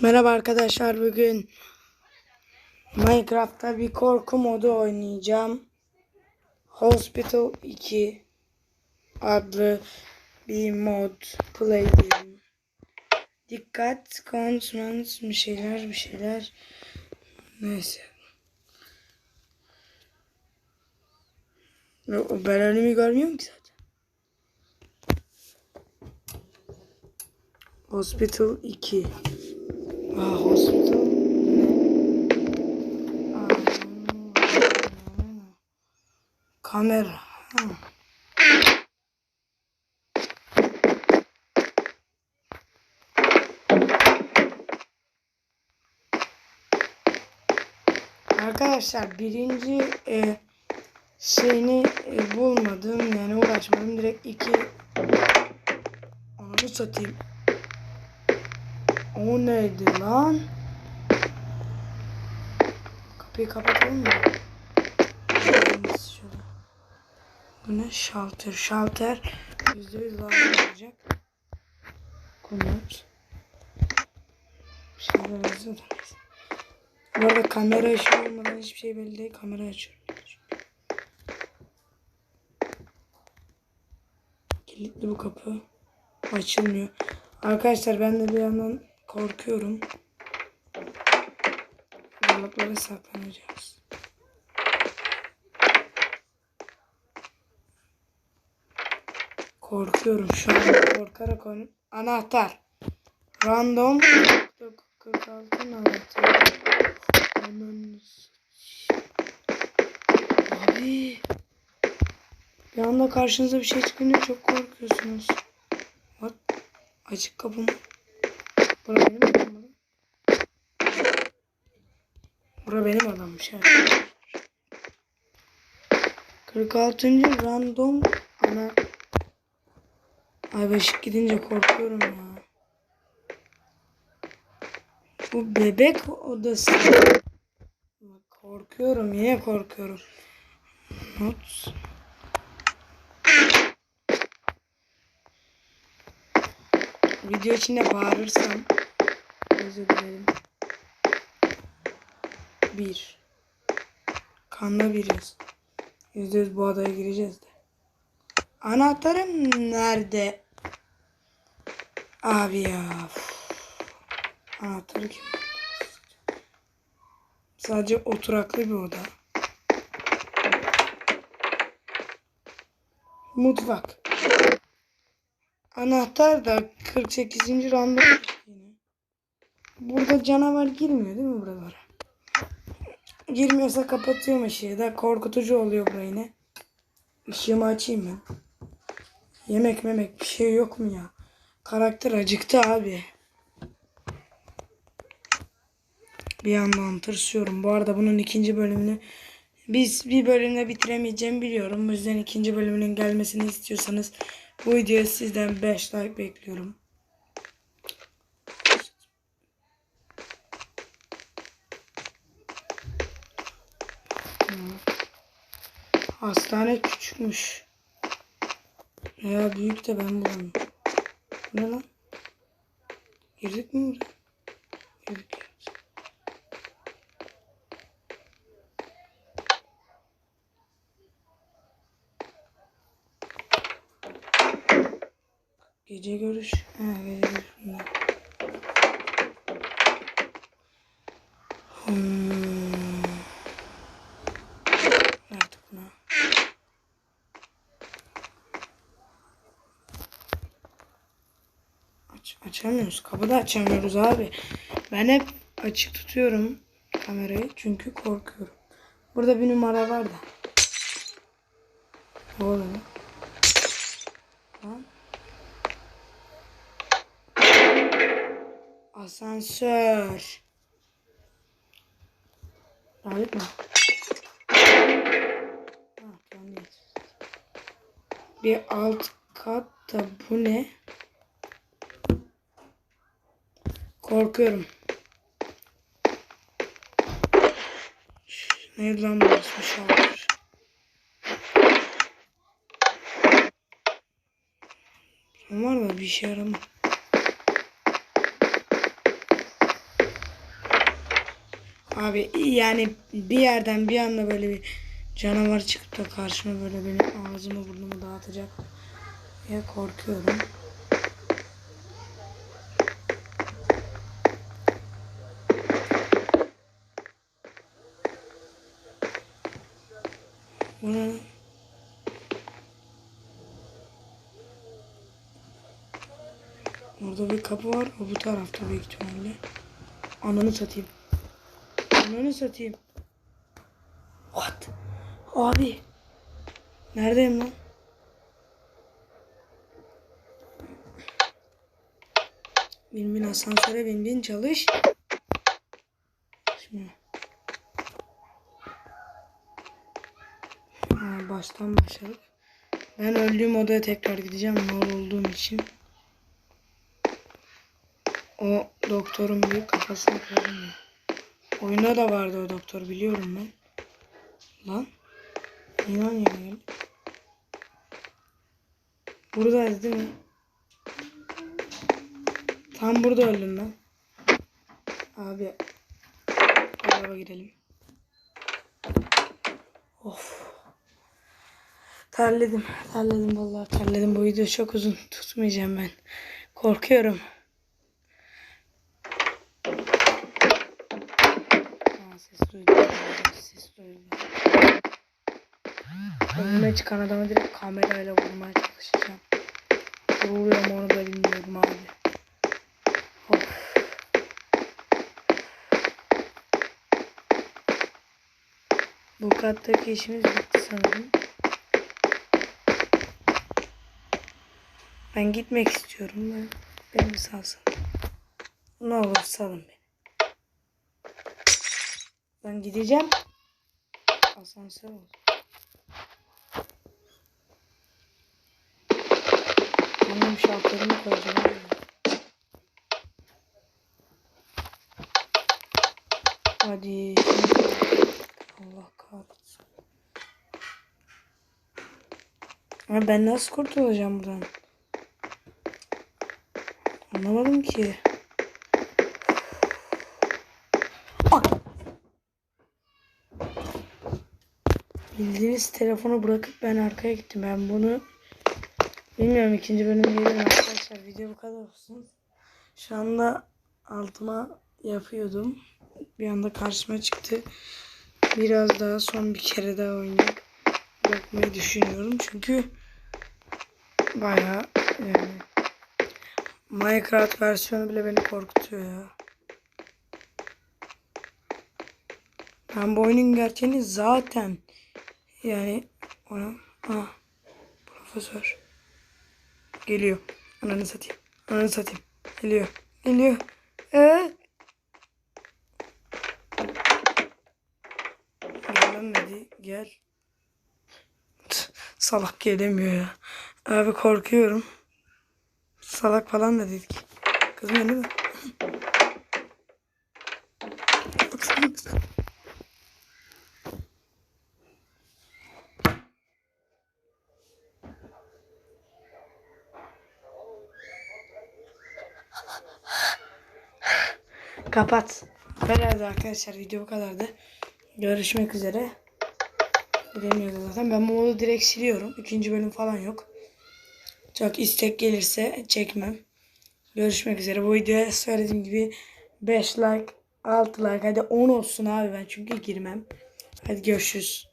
Merhaba arkadaşlar bugün Minecraft'ta bir korku modu oynayacağım. Hospital 2 adlı bir mod play diyelim. Dikkat, consonants bir şeyler bir şeyler. Neyse. Ben önümü görmüyorum ki zaten. Hospital 2. Kamera. Arkadaşlar birinci e, şeyini e, bulmadım yani uğraşmadım direkt iki onu satayım. O neydi lan? Kapıyı kapatalım mı? Bu ne? Shelter. Yüzde yüz lazım olacak. Komut. Da neyse. Bu arada kamera ışığı olmadan hiçbir şey belli değil. Kamera açıyorum. Kilitli bu kapı. Açılmıyor. Arkadaşlar ben de bir yandan korkuyorum. Dolaplara saklanacağız. Korkuyorum şu an korkarak oynuyorum. Anahtar. Random 46 anahtar. Ananı. Abi. Bir anda karşınıza bir şey çıkınca çok korkuyorsunuz. What? Açık kapı mı? Bura benim adam mı? Bura benim adammış ha. 46. random ana Ay beşik gidince korkuyorum ya. Bu bebek odası. Korkuyorum yine korkuyorum. Not. Video içinde bağırırsam özür dilerim. Bir. Kanda biriz. Yüzde yüz bu adaya gireceğiz de. Anahtarım nerede? Abi ya. Anahtarı kim? Sadece oturaklı bir oda. Mutfak. Anahtar da 48. randa. Burada canavar girmiyor değil mi buralara? Girmiyorsa kapatıyorum ışığı da korkutucu oluyor bu yine. Işığımı açayım ben. Yemek memek bir şey yok mu ya? Karakter acıktı abi. Bir yandan tırsıyorum. Bu arada bunun ikinci bölümünü biz bir bölümde bitiremeyeceğimi biliyorum. Bu yüzden ikinci bölümünün gelmesini istiyorsanız bu videoya sizden 5 like bekliyorum. Hastane küçükmüş. Ya büyük de ben bulamıyorum. Bu Ne lan? Girdik mi buraya? Girdik. Gece görüş. Ha gece görüş. Açamıyoruz. Kapıda açamıyoruz abi. Ben hep açık tutuyorum kamerayı çünkü korkuyorum. Burada bir numara var da. Oğlum. Lan. Asansör. Lanet mi? Ha, tamam, evet. Bir alt katta bu ne? Korkuyorum. Neydi lan burası bir şaltır. Var da bir işe yaramaz. Abi yani bir yerden bir anda böyle bir canavar çıkıp da karşıma böyle benim ağzımı burnumu dağıtacak diye korkuyorum. Bunu Orada bir kapı var. O bu tarafta büyük ihtimalle. Ananı satayım. Ananı satayım. What? Abi. Neredeyim lan? Bin bin asansöre bin bin çalış. Şimdi. Ha, baştan başladık. Ben öldüğüm odaya tekrar gideceğim mal olduğum için. O doktorun büyük kafasını kırdım ya. Oyunda da vardı o doktor biliyorum ben. Lan. İnan yani. Buradaydı değil mi? Tam burada öldüm ben. Abi. Araba girelim. Of. Terledim. Terledim vallahi terledim. Bu video çok uzun tutmayacağım ben. Korkuyorum. Aa, ses duydum. Ses duydum. Önüme çıkan adamı direkt kamerayla vurmaya çalışacağım. Vuruyorum onu da bilmiyorum abi. Of. Bu kattaki işimiz bitti sanırım. Ben gitmek istiyorum. Ben, beni salsın. Ne olur salın beni. Ben gideceğim. Asansör oldu. Benim şalterimi koyacağım. Hadi. Allah kahretsin. Ama ben nasıl kurtulacağım buradan? Anlamadım ki. Bildiğiniz telefonu bırakıp ben arkaya gittim. Ben bunu bilmiyorum ikinci bölüm gelir arkadaşlar. Video bu kadar olsun. Şu anda altıma yapıyordum. Bir anda karşıma çıktı. Biraz daha son bir kere daha oynayıp bırakmayı düşünüyorum. Çünkü bayağı yani Minecraft versiyonu bile beni korkutuyor ya. Ben bu oyunun gerçeğini zaten yani ona ah profesör geliyor. Ananı satayım. Ananı satayım. Geliyor. Geliyor. Ee? Gelmedi. Gel. Salak gelemiyor ya. Abi korkuyorum. Salak falan da dedik. Kızım değil mi? Baksana Kapat. Herhalde arkadaşlar video bu kadardı. Görüşmek üzere. Bilemiyordu zaten. Ben modu direkt siliyorum. İkinci bölüm falan yok. Çok istek gelirse çekmem. Görüşmek üzere. Bu videoya söylediğim gibi 5 like, 6 like hadi 10 olsun abi ben çünkü girmem. Hadi görüşürüz.